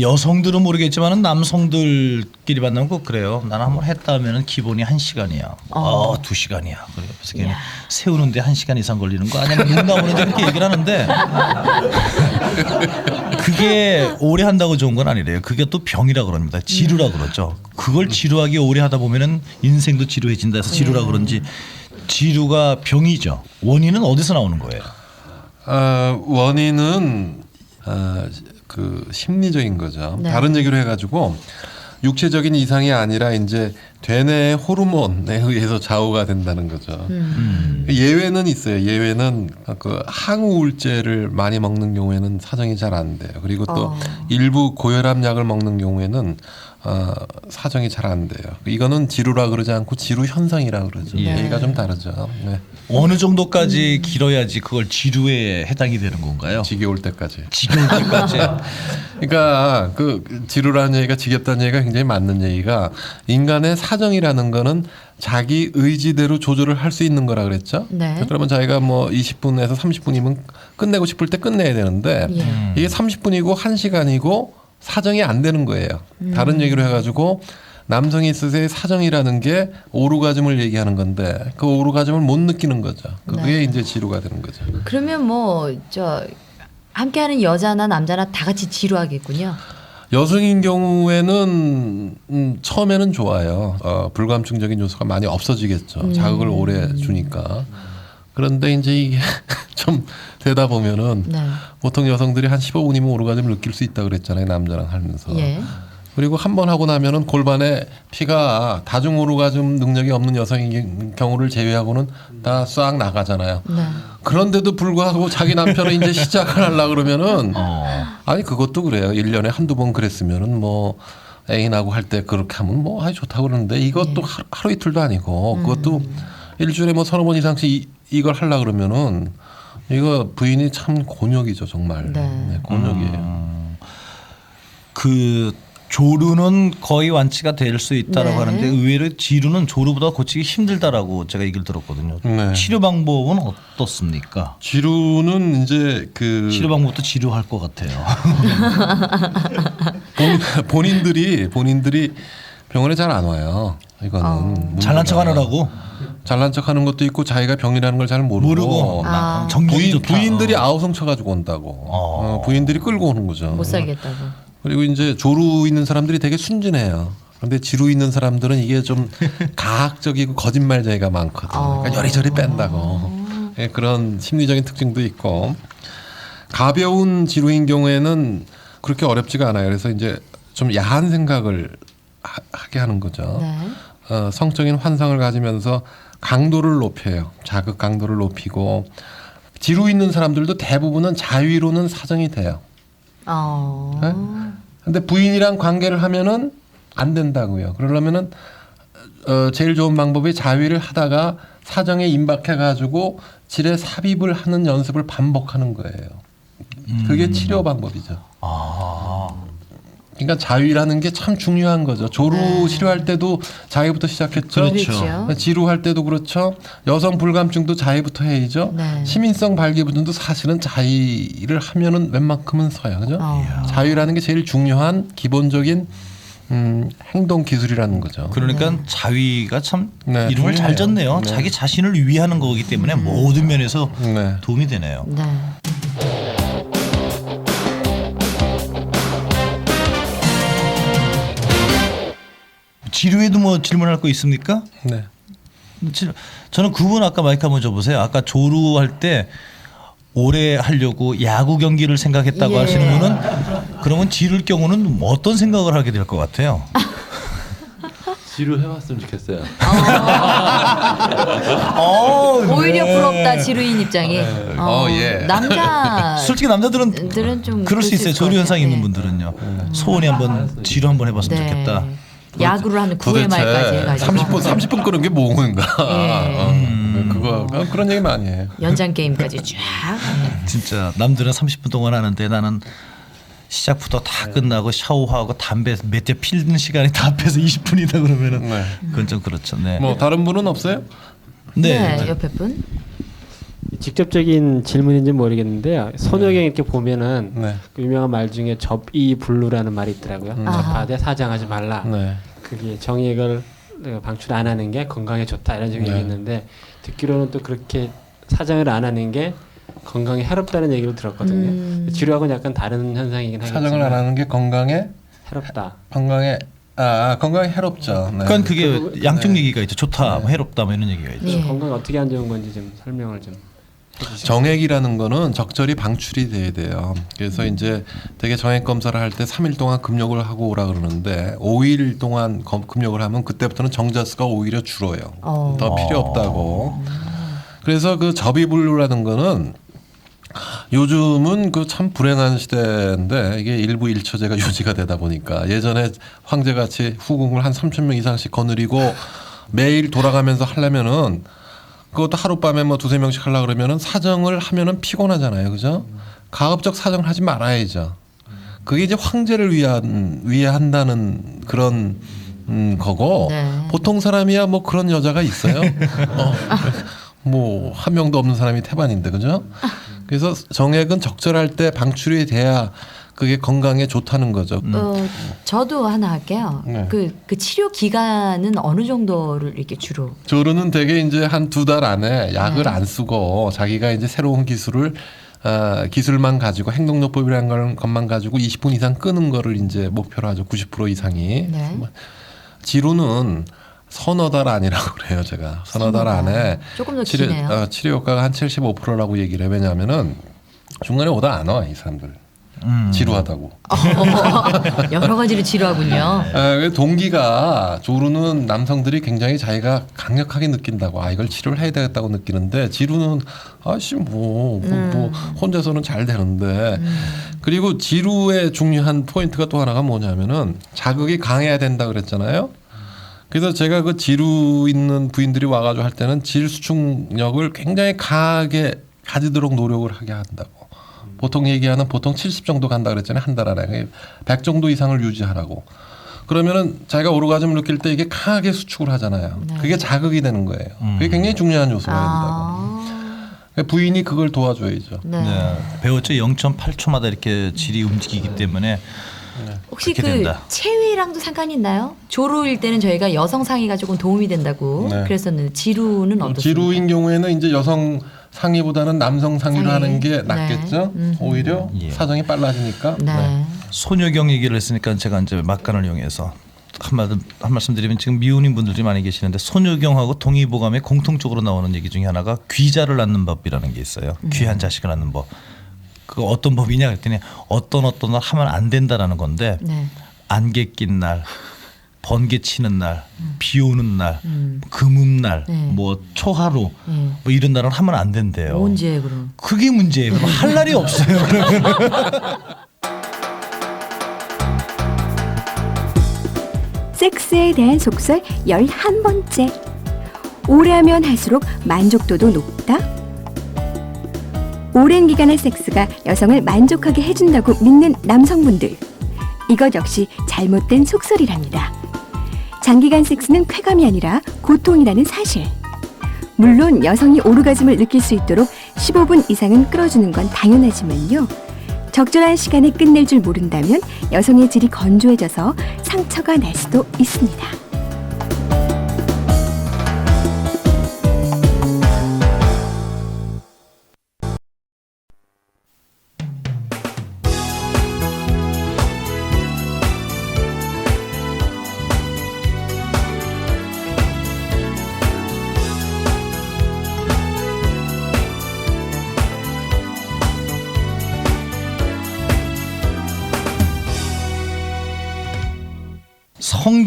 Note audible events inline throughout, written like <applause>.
여성들은 모르겠지만은 남성들끼리 만나면 꼭 그래요. 나는 한번 했다 하면은 기본이 한 시간이야. 어, 두 시간이야. 그래 그래서 걔는 세우는데 한 시간 이상 걸리는 거 아니면 눈 나오는데 그렇게 얘기를 하는데 <laughs> 그게 오래 한다고 좋은 건 아니래요. 그게 또 병이라 그럽니다. 지루라 그러죠. 그걸 지루하게 오래 하다 보면은 인생도 지루해진다 해서 지루라 그런지 지루가 병이죠. 원인은 어디서 나오는 거예요? 어, 원인은 어, 그 심리적인 거죠. 네. 다른 얘기로 해가지고 육체적인 이상이 아니라 이제 되뇌 호르몬에 의해서 좌우가 된다는 거죠. 음. 예외는 있어요. 예외는 그 항우울제를 많이 먹는 경우에는 사정이 잘 안 돼요. 그리고 또 어. 일부 고혈압 약을 먹는 경우에는 어, 사정이 잘 안 돼요. 이거는 지루라 그러지 않고 지루 현상이라 그러죠. 예. 얘기가 좀 다르죠. 네. 어느 정도까지 길어야지 그걸 지루에 해당이 되는 건가요? 지겨울 때까지. 지겨울 때까지. <laughs> 그러니까 그 지루라는 얘기가 지겹다는 얘기가 굉장히 맞는 얘기가 인간의 사정이라는 거는 자기 의지대로 조절을 할 수 있는 거라 그랬죠. 네. 그러면 자기가 뭐 20분에서 30분이면 끝내고 싶을 때 끝내야 되는데 예. 이게 30분이고 1시간이고 사정이 안 되는 거예요. 다른 얘기로 해가지고 남성이 있으세요 사정이라는 게 오르가즘을 얘기하는 건데 그 오르가즘을 못 느끼는 거죠. 그게 네. 이제 지루가 되는 거죠. 그러면 뭐 저 함께하는 여자나 남자나 다 같이 지루하겠군요. 여성인 경우에는 음, 처음에는 좋아요. 어, 불감증적인 요소가 많이 없어지겠죠. 자극을 오래 주니까. 그런데 이제 이게 <laughs> 좀 되다 보면은 네. 보통 여성들이 한 15분이면 오르가즘을 느낄 수 있다 그랬잖아요. 남자랑 하면서. 예. 그리고 한 번 하고 나면은 골반에 피가 다중 오르가즘 능력이 없는 여성인 경우를 제외하고는 다 싹 나가잖아요. 네. 그런데도 불구하고 자기 남편은 이제 <laughs> 시작을 하려 그러면은 아니 그것도 그래요. 일년에 한두 번 그랬으면은 뭐 애인하고 할 때 그렇게 하면 뭐 아이 좋다고 그러는데 이것도 하루, 하루 이틀도 아니고 그것도 일주일에 뭐 서너 번 이상씩 이, 이걸 하려 그러면은 이거 부인이 참 곤욕이죠 정말. 네. 네, 곤욕이에요. 그 조루는 거의 완치가 될 수 있다라고 네. 하는데 의외로 지루는 조루보다 고치기 힘들다라고 제가 얘기를 들었거든요. 네. 치료 방법은 어떻습니까? 지루는 이제 그 치료 방법도 지루할 것 같아요. <laughs> 본, 본인들이 본인들이 병원에 잘 안 와요. 이거는 어. 잘난 척하느라고 잘난 척하는 것도 있고 자기가 병이라는 걸 잘 모르고, 모르고 아. 나 정신이 부인, 좋다. 부인들이 아우성 쳐가지고 온다고. 어. 어, 부인들이 끌고 오는 거죠. 못 살겠다고. 그리고 이제 조루 있는 사람들이 되게 순진해요. 그런데 지루 있는 사람들은 이게 좀 <laughs> 가학적이고 거짓말쟁이가 많거든. 어. 그러니까 요리조리 뺀다고. 예, 그런 심리적인 특징도 있고 가벼운 지루인 경우에는 그렇게 어렵지가 않아요. 그래서 이제 좀 야한 생각을 하, 하게 하는 거죠. 네. 어, 성적인 환상을 가지면서 강도를 높여요. 자극 강도를 높이고 지루 있는 사람들도 대부분은 자위로는 사정이 돼요. 어. 네? 근데 부인이랑 관계를 하면은 안 된다고요. 그러려면은 어, 제일 좋은 방법이 자위를 하다가 사정에 임박해 가지고 질에 삽입을 하는 연습을 반복하는 거예요. 그게 치료 방법이죠. 아, 그러니까 자위라는 게 참 중요한 거죠. 조루 네. 치료할 때도 자위부터 시작했죠. 그렇죠. 지루할 때도 그렇죠. 여성 불감증도 자위부터 해야죠. 네. 시민성 발기부전도 사실은 자위를 하면은 웬만큼은 서요. 그죠? 어. 자위라는 게 제일 중요한 기본적인 음, 행동 기술이라는 거죠. 그러니까 자위가 참 네, 이름을 잘. 졌네요. 네. 자기 자신을 위하는 거기 때문에 모든 면에서 네. 도움이 되네요. 지루에도 뭐 질문할 거 있습니까? 네. 질- 저는 그분 아까 마이크 한번 줘보세요. 아까 조루할 때 오래 하려고 야구 경기를 생각했다고 예. 하시는 분은 그러면 지를 경우는 어떤 생각을 하게 될 것 같아요? <laughs> 지루해왔으면 좋겠어요. 어, 오히려 부럽다 지루인 입장이. 어, 예. 남자 <laughs> 솔직히 남자들은 들은 좀 그럴 수 있어요. 것 조류 현상. 있는 분들은요. 소원이 한번 지루 한번 해봤으면 네. 좋겠다. 야구를 하는 9회 말까지 해가지고 30분 30분 끄는 게 뭔가. 예. 어, 그거 어, 그런 얘기 많이 해요. 연장 게임까지 쫙. 네. 진짜 남들은 30분 동안 하는데 나는 시작부터 다 끝나고 샤워하고 담배 몇 대 피는 시간이 다 합해서 20분이다 그러면은 네. 그건 좀 그렇죠. 네. 뭐 다른 분은 없어요? 네. 네. 옆에 분. 직접적인 질문인지 는 모르겠는데요. 손효경 이렇게 보면은 네. 그 유명한 말 중에 접이 불루라는 말이 있더라고요. 음. 접하되 사장하지 말라. 네. 그게 정액을 어, 방출 안 하는 게 건강에 좋다 이런 식으로 네. 얘기했는데 듣기로는 또 그렇게 사장을 안 하는 게 건강에 해롭다는 얘기를 들었거든요. 음. 지루하고는 약간 다른 현상이긴 하겠지만 사정을 안 하는 게 건강에 해롭다. 건강에 아, 아 건강에 해롭죠. 네. 그러니까 그게 그 양쪽 네. 얘기가 있죠. 좋다, 뭐 해롭다, 뭐 이런 얘기가 있죠. 예. 건강에 어떻게 안 좋은 건지 좀 설명을 좀. 정액이라는 거는 적절히 방출이 돼야 돼요. 그래서 이제 되게 정액 검사를 할 때 3일 동안 금욕을 하고 오라 그러는데 5일 동안 검- 금욕을 하면 그때부터는 정자수가 오히려 줄어요. 어. 더 필요 없다고. 그래서 그 접이불루라는 거는 요즘은 그 참 불행한 시대인데 이게 일부 일처제가 <laughs> 유지가 되다 보니까 예전에 황제같이 후궁을 한 3천 명 이상씩 거느리고 매일 돌아가면서 하려면은 그것도 하룻밤에 뭐 두세 명씩 하려 그러면은 사정을 하면은 피곤하잖아요. 그죠? 가급적 사정을 하지 말아야죠. 그게 이제 황제를 위한 위해 한다는 그런 음, 거고 네. 보통 사람이야 뭐 그런 여자가 있어요. <laughs> 어, 뭐한 명도 없는 사람이 태반인데 그죠? 그래서 정액은 적절할 때 방출이 돼야 그게 건강에 좋다는 거죠. 어, 저도 하나 할게요. 네. 그, 그 치료 기간은 어느 정도를 이렇게 주로? 저로는 되게 이제 한 두 달 안에 약을 네. 안 쓰고 자기가 이제 새로운 기술을 아, 기술만 가지고 행동요법이라는 걸- 것만 가지고 20분 이상 끄는 거를 이제 목표로 하죠. 90% 이상이. 네. 뭐 지루는 서너 달 안이라고 <laughs> 그래요. 제가 서너 달 서너 달. 안에 조금 더 치료, 기네요. 어, 치료 효과가 한 75%라고 얘기를 해요. 왜냐하면은 중간에 오다 안 와 이 사람들 음. 지루하다고. <laughs> 여러 가지로 치료하군요. 아, 그 동기가 조루는 남성들이 굉장히 자기가 강력하게 느낀다고 아 이걸 치료를 해야 되겠다고 느끼는데 지루는 아씨 뭐, 뭐, 뭐 혼자서는 잘 되는데 그리고 지루의 중요한 포인트가 또 하나가 뭐냐면은 자극이 강해야 된다 그랬잖아요. 그래서 제가 그 지루 있는 부인들이 와가지고 할 때는 질 수축력을 굉장히 강하게 가지도록 노력을 하게 한다고. 보통 얘기하는 보통 70 정도 간다 그랬잖아요 한 달 안에 100 정도 이상을 유지하라고. 그러면은 자기가 오르가즘을 느낄 때 이게 강하게 수축을 하잖아요. 네. 그게 자극이 되는 거예요. 그게 굉장히 중요한 요소가 된다고. 아, 그러니까 부인이 그걸 도와줘야죠. 네. 네. 배웠죠. 0.8초마다 이렇게 질이 움직이기 때문에 혹시 그 된다. 체위랑도 상관이 있나요? 조루일 때는 저희가 여성 상의가 조금 도움이 된다고 네. 그랬었는데 지루는 어떻습니까? 지루인 경우에는 이제 여성 상의보다는 남성 상의로 상의. 하는 게 네. 낫겠죠. 음. 오히려 예. 사정이 빨라지니까. 네. 소녀경 얘기를 했으니까 제가 이제 막간을 이용해서 한, 말, 한 말씀 드리면 지금 미혼인 분들이 많이 계시는데 소녀경하고 동의보감에 공통적으로 나오는 얘기 중에 하나가 귀자를 낳는 법이라는 게 있어요. 귀한 자식을 낳는 법. 그 어떤 법이냐 그랬더니 어떤 어떤 날 하면 안 된다라는 건데 네. 안개 낀 날, 번개 치는 날, 비 오는 날, 음. 금음 날, 네. 뭐 초하루 네. 뭐 이런 날은 하면 안 된대요. 언제 그럼? 그게 문제예요. 그럼 할 날이 없어요. 그러면. <laughs> 섹스에 대한 속설 11번째. 오래 하면 할수록 만족도도 높다? 오랜 기간의 섹스가 여성을 만족하게 해준다고 믿는 남성분들. 이것 역시 잘못된 속설이랍니다. 장기간 섹스는 쾌감이 아니라 고통이라는 사실. 물론 여성이 오르가즘을 느낄 수 있도록 15분 이상은 끌어주는 건 당연하지만요. 적절한 시간에 끝낼 줄 모른다면 여성의 질이 건조해져서 상처가 날 수도 있습니다.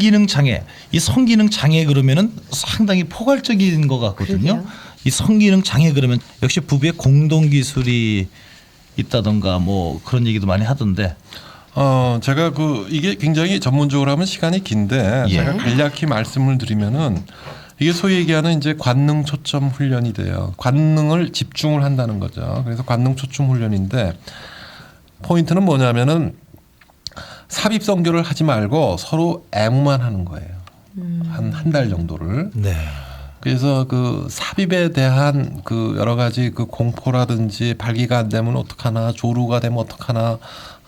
성기능 장애. 이 성기능 장애 그러면은 상당히 포괄적인 것 같거든요. 그러게요. 이 성기능 장애 그러면 역시 부부의 공동 기술이 있다던가 뭐 그런 얘기도 많이 하던데. 어, 제가 그 이게 굉장히 전문적으로 하면 시간이 긴데 예. 제가 간략히 말씀을 드리면은 이게 소위 얘기하는 이제 관능 초점 훈련이 돼요. 관능을 집중을 한다는 거죠. 그래서 관능 초점 훈련인데 포인트는 뭐냐면은 삽입 성교를 하지 말고 서로 애무만 하는 거예요. 한한 달 정도를. 네. 그래서 그 삽입에 대한 그 여러 가지 그 공포라든지 발기가 안 되면 어떡하나 조루가 되면 어떡하나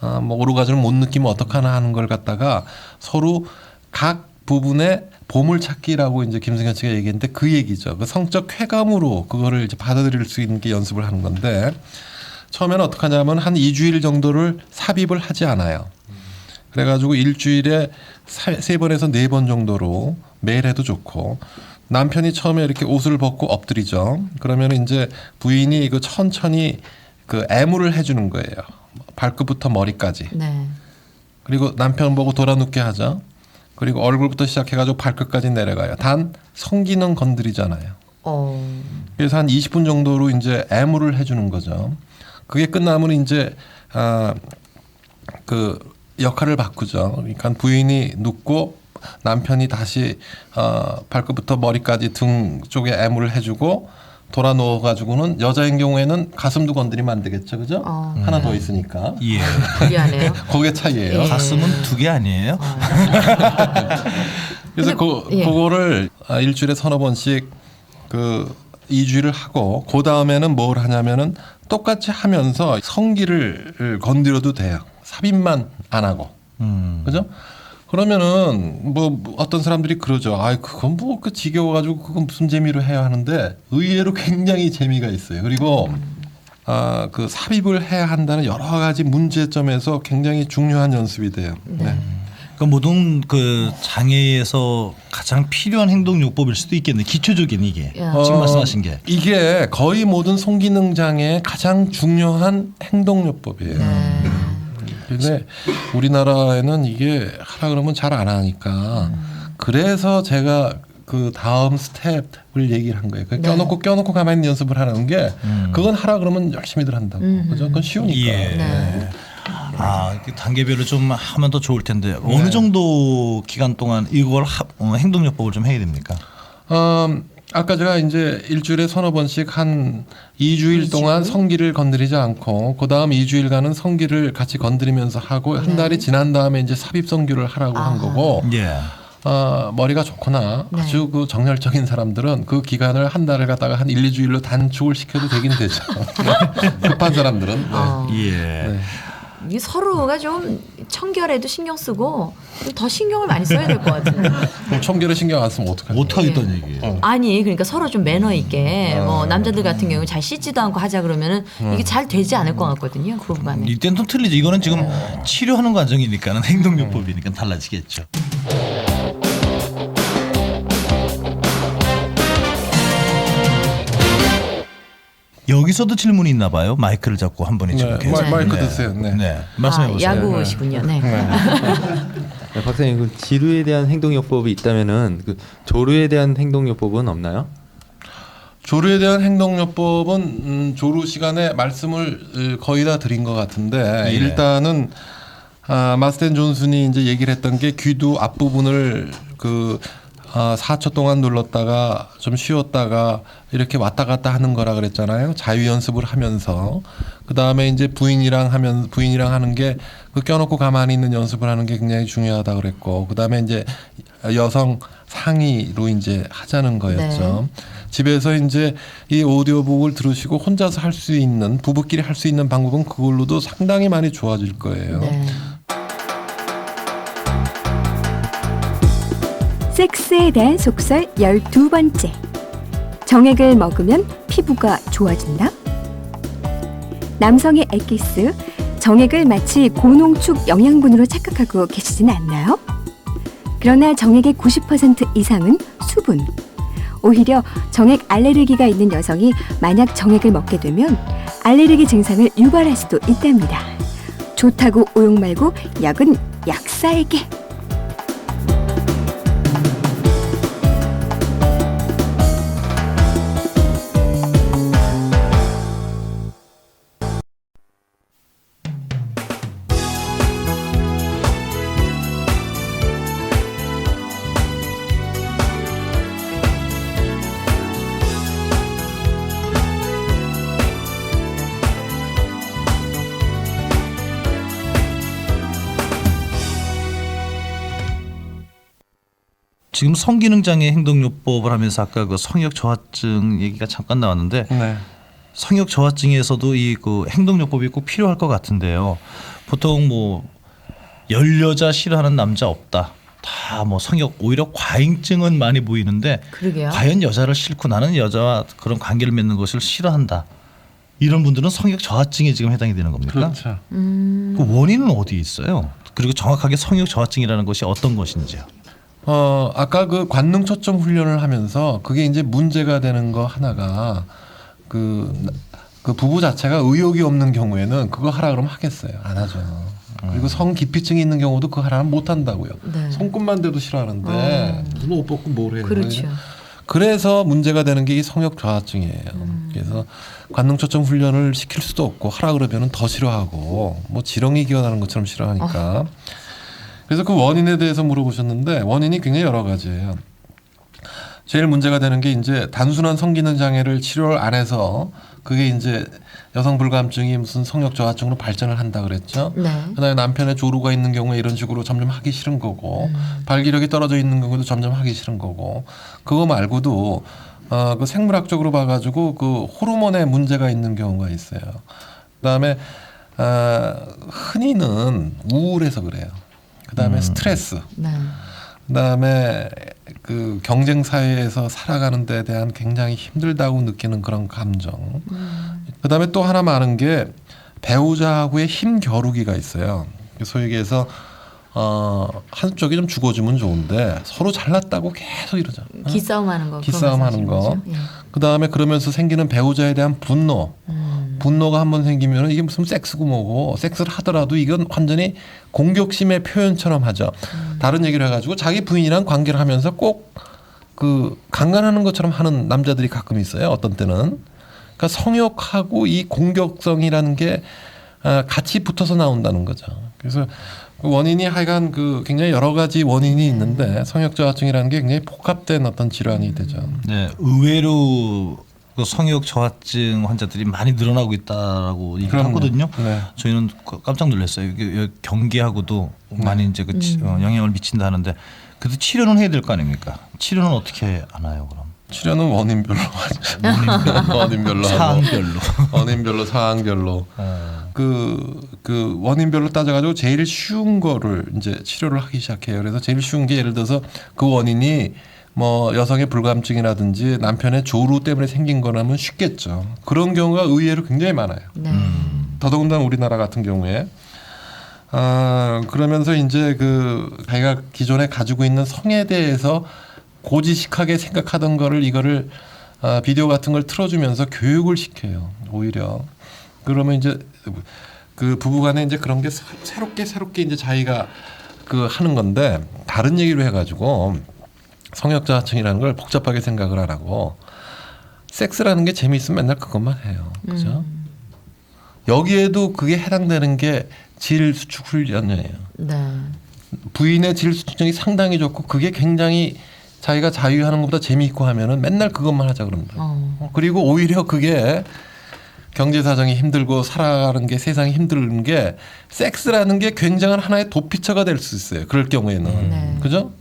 아, 뭐 오르가즘을 못 느끼면 어떡하나 하는 걸 갖다가 서로 각 부분의 보물 찾기라고 이제 김승현 씨가 얘기했는데 그 얘기죠. 그 성적 쾌감으로 그거를 이제 받아들일 수 있는 게 연습을 하는 건데 처음에는 어떻게 하냐면 한 2주일 정도를 삽입을 하지 않아요. 그래가지고 일주일에 사- 세 번에서 네 번 정도로 매일 해도 좋고 남편이 처음에 이렇게 옷을 벗고 엎드리죠. 그러면 이제 부인이 그 천천히 그 애무를 해주는 거예요. 발끝부터 머리까지. 네. 그리고 남편 보고 돌아 눕게 하죠. 그리고 얼굴부터 시작해가지고 발끝까지 내려가요. 단 성기는 건드리잖아요. 어. 그래서 한 20분 정도로 이제 애무를 해주는 거죠. 그게 끝나면 이제 아그 역할을 바꾸죠. 그러니까 부인이 눕고 남편이 다시 어 발끝부터 머리까지 등 쪽에 애무를 해주고 돌아 누워 가지고는 여자인 경우에는 가슴도 건드리면 안 되겠죠, 그죠? 어. 하나 더 있으니까 예. <laughs> 미안해요. <laughs> 그게 차이예요. 예. 가슴은 두 개 아니에요? 그래서 근데- 그 예. 그거를 아, 일주일에 서너 번씩 그 2주일을 하고 그 다음에는 뭘 하냐면은 똑같이 하면서 성기를 건드려도 돼요. 삽입만 안 하고. 음. 그죠? 그러면은 뭐 어떤 사람들이 그러죠. 아이 그건 뭐 그 지겨워 가지고 그건 무슨 재미로 해야 하는데 의외로 굉장히 재미가 있어요. 그리고 아 그 삽입을 해야 한다는 여러 가지 문제점에서 굉장히 중요한 연습이 돼요. 네. 그러니까 모든 그 장애에서 가장 필요한 행동 요법일 수도 있겠네. 기초적인 이게 야. 지금 어, 말씀하신 게. 이게 거의 모든 송기능 장애의 가장 중요한 행동 요법이에요. 네. 근데 우리나라에는 이게 하라 그러면 잘 안 하니까 그래서 제가 그 다음 스텝을 얘기를 한 거예요. 그 네. 껴놓고 껴놓고 가만히 있는 연습을 하는 게 음. 그건 하라 그러면 열심히들 한다고. 음. 그죠? 그건 쉬우니까. 예. 네. 아, 단계별로 좀 하면 더 좋을 텐데 어느 정도 기간 동안 이걸 하, 어, 행동요법을 좀 해야 됩니까? 음, 아까 제가 이제 일주일에 서너 번씩 한 2주일 동안 성기를 건드리지 않고 그 다음 2주일간은 성기를 같이 건드리면서 하고 한 달이 지난 다음에 이제 삽입 성규를 하라고 한 아하. 거고 예. 어, 머리가 좋거나 네. 아주 그 정열적인 사람들은 그 기간을 한 달을 갖다가 한 1, 2주일로 단축을 시켜도 되긴 되죠. <laughs> <laughs> 급한 사람들은. 네. 어. 예. 네. 이 서로가 좀 청결에도 신경 쓰고 좀 더 신경을 많이 써야 될 것 같은데. 그럼 청결에 신경 안 쓰면 어떡하죠? 못 하겠다는 얘기예요. 어. 아니 그러니까 서로 좀 매너 있게 음. 뭐 남자들 같은 경우 잘 씻지도 않고 하자 그러면은 이게 잘 되지 않을 것 같거든요. 그 부분에. 이때는 좀 틀리죠. 이거는 지금 치료하는 과정이니까는 <laughs> 행동요법이니까 달라지겠죠. 여기서도 질문이 있나 봐요. 마이크를 잡고 한 분이 지금 네, 계속. 마- 마이크 드세요. 네. 네. 말씀해 아, 보세요. 야구시군요. 네. 네, 박사님 그 지루에 대한 행동요법이 있다면은 그 조루에 대한 행동요법은 없나요? 조루에 대한 행동요법은 음, 조루 시간에 말씀을 으, 거의 다 드린 것 같은데 예. 일단은 아, 마스텐 존슨이 이제 얘기를 했던 게 귀두 앞부분을 그 아, 4초 동안 눌렀다가 좀 쉬었다가 이렇게 왔다 갔다 하는 거라 그랬잖아요. 자유 연습을 하면서 그 다음에 이제 부인이랑 하면 부인이랑 하는 게 그 껴놓고 가만히 있는 연습을 하는 게 굉장히 중요하다 그랬고 그 다음에 이제 여성 상의로 이제 하자는 거였죠. 집에서 이제 이 오디오북을 들으시고 혼자서 할 수 있는 부부끼리 할 수 있는 방법은 그걸로도 상당히 많이 좋아질 거예요. 네. 섹스에 대한 속설 12번째. 정액을 먹으면 피부가 좋아진다? 남성의 엑기스, 정액을 마치 고농축 영양분으로 착각하고 계시진 않나요? 그러나 정액의 90% 이상은 수분. 오히려 정액 알레르기가 있는 여성이 만약 정액을 먹게 되면 알레르기 증상을 유발할 수도 있답니다. 좋다고 오용 말고 약은 약사에게. 지금 성기능 장애 행동요법을 하면서 아까 그 성역 저하증 얘기가 잠깐 나왔는데 네. 성역 저하증에서도 이 그 행동요법이 꼭 필요할 것 같은데요. 보통 뭐 열 여자 싫어하는 남자 없다. 다 뭐 성역 오히려 과잉증은 많이 보이는데 그러게요. 과연 여자를 싫고 나는 여자와 그런 관계를 맺는 것을 싫어한다. 이런 분들은 성역 저하증에 지금 해당이 되는 겁니까? 그렇죠. 음. 그 원인은 어디 있어요? 그리고 정확하게 성역 저하증이라는 것이 어떤 것인지요? 어 아까 그 관능 초점 훈련을 하면서 그게 이제 문제가 되는 거 하나가 그, 그 부부 자체가 의욕이 없는 경우에는 그거 하라 그러면 하겠어요. 안 하죠. 그리고 성 기피증이 있는 경우도 그거 하라면 못 한다고요. 네. 손끝만 대도 싫어하는데. 무슨 옷 벗고 뭘 해요? 그렇죠. 그래서 문제가 되는 게 이 성역 저하증이에요. 그래서 관능 초점 훈련을 시킬 수도 없고 하라 그러면은 더 싫어하고 뭐 지렁이 기어나는 것처럼 싫어하니까. 그래서 그 원인에 대해서 물어보셨는데 원인이 굉장히 여러 가지예요. 제일 문제가 되는 게 이제 단순한 성기능 장애를 치료를 안 해서 그게 이제 여성 불감증이 무슨 성역 저하증으로 발전을 한다 그랬죠. 네. 그다음에 남편의 조루가 있는 경우에 이런 식으로 점점 하기 싫은 거고 음. 발기력이 떨어져 있는 경우도 점점 하기 싫은 거고 그거 말고도 어, 그 생물학적으로 봐가지고 그 호르몬에 문제가 있는 경우가 있어요. 그다음에 아, 흔히는 우울해서 그래요. 그다음에 스트레스. 네. 그다음에 그 경쟁 사회에서 살아가는 데 대한 굉장히 힘들다고 느끼는 그런 감정. 그다음에 또 하나 많은 게 배우자하고의 힘 겨루기가 있어요. 소위 얘기해서 어 한쪽이 좀 죽어주면 좋은데 서로 잘났다고 계속 이러죠. 어? 기싸움하는 거. 기싸움 그런 하는 거. 예. 그 다음에 그러면서 생기는 배우자에 대한 분노. 음. 분노가 한 번 생기면 이게 무슨 섹스고 뭐고 섹스를 하더라도 이건 완전히 공격심의 표현처럼 하죠. 다른 얘기를 해가지고 자기 부인이랑 관계를 하면서 꼭 그 강간하는 것처럼 하는 남자들이 가끔 있어요. 어떤 때는 그러니까 성욕하고 이 공격성이라는 게 아, 같이 붙어서 나온다는 거죠. 그래서 그 원인이 하여간 그 굉장히 여러 가지 원인이 있는데 성역 저하증이라는 게 굉장히 복합된 어떤 질환이 되죠. 네, 의외로 그 성역 저하증 환자들이 많이 늘어나고 있다라고 얘기를. 하거든요. 네. 저희는 그 깜짝 놀랐어요. 경계하고도 많이 이제 그 치- 어, 영향을 미친다 하는데 그래도 치료는 해야 될 거 아닙니까? 치료는 어떻게 하나요, 그럼? 치료는 원인별로 <laughs> 하죠. 원인별로 사항별로. 원인별로 상황별로 그, 그 원인별로 따져가지고 제일 쉬운 거를 이제 치료를 하기 시작해요. 그래서 제일 쉬운 게 예를 들어서 그 원인이 뭐 여성의 불감증이라든지 남편의 조루 때문에 생긴 거라면 쉽겠죠. 그런 경우가 의외로 굉장히 많아요. 네. 더더군다나 우리나라 같은 경우에 아 그러면서 이제 그 자기가 기존에 가지고 있는 성에 대해서 고지식하게 생각하던 거를 이거를 아, 비디오 같은 걸 틀어주면서 교육을 시켜요 오히려 그러면 이제 그 부부간에 이제 그런 게 새- 새롭게 새롭게 이제 자기가 그 하는 건데 다른 얘기로 해가지고 성역자증이라는 걸 복잡하게 생각을 안 하고 섹스라는 게 재미있으면 맨날 그것만 해요 그죠? 여기에도 그게 해당되는 게 질 수축 훈련이에요. 네. 부인의 질 수축이 상당히 좋고 그게 굉장히 자기가 자유하는 것보다 재미있고 하면은 맨날 그것만 하자 그럽니다. 어. 어, 그리고 오히려 그게 경제 사정이 힘들고 살아가는 게 세상이 힘든 게 섹스라는 게 굉장한 하나의 도피처가 될 수 있어요. 그럴 경우에는 네. 그죠?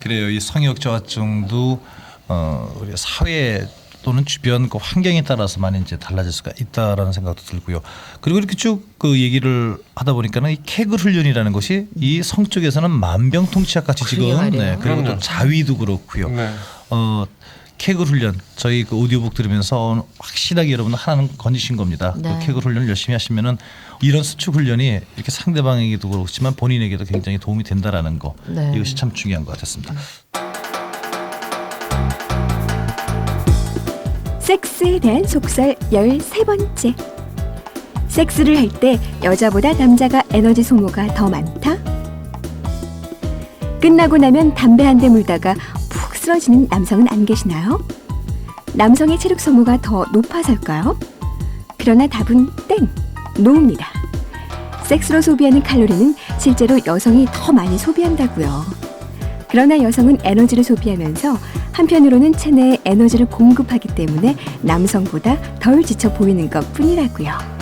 그래요. 이 성역 저하증도 어 우리 사회 또는 주변 그 환경에 따라서 많이 이제 달라질 수가 있다라는 생각도 들고요. 그리고 이렇게 쭉 그 얘기를 하다 보니까는 이 케글 훈련이라는 것이 이 성 쪽에서는 만병통치약 같이 그러게 지금. 네, 그리고 또. 자위도 그렇고요. 네. 어 케글 훈련 저희 그 오디오북 들으면서 확실하게 여러분 하나는 건지신 겁니다. 네. 그 케글 훈련을 열심히 하시면은 이런 수축 훈련이 이렇게 상대방에게도 그렇지만 본인에게도 굉장히 도움이 된다라는 거 네. 이것이 참 중요한 것 같았습니다. 섹스에 대한 속설 13번째. 섹스를 할 때 여자보다 남자가 에너지 소모가 더 많다? 끝나고 나면 담배 한 대 물다가 푹 쓰러지는 남성은 안 계시나요? 남성의 체력 소모가 더 높아서일까요? 그러나 답은 땡! 노입니다. 섹스로 소비하는 칼로리는 실제로 여성이 더 많이 소비한다고요. 그러나 여성은 에너지를 소비하면서 한편으로는 체내에 에너지를 공급하기 때문에 남성보다 덜 지쳐 보이는 것 뿐이라고요.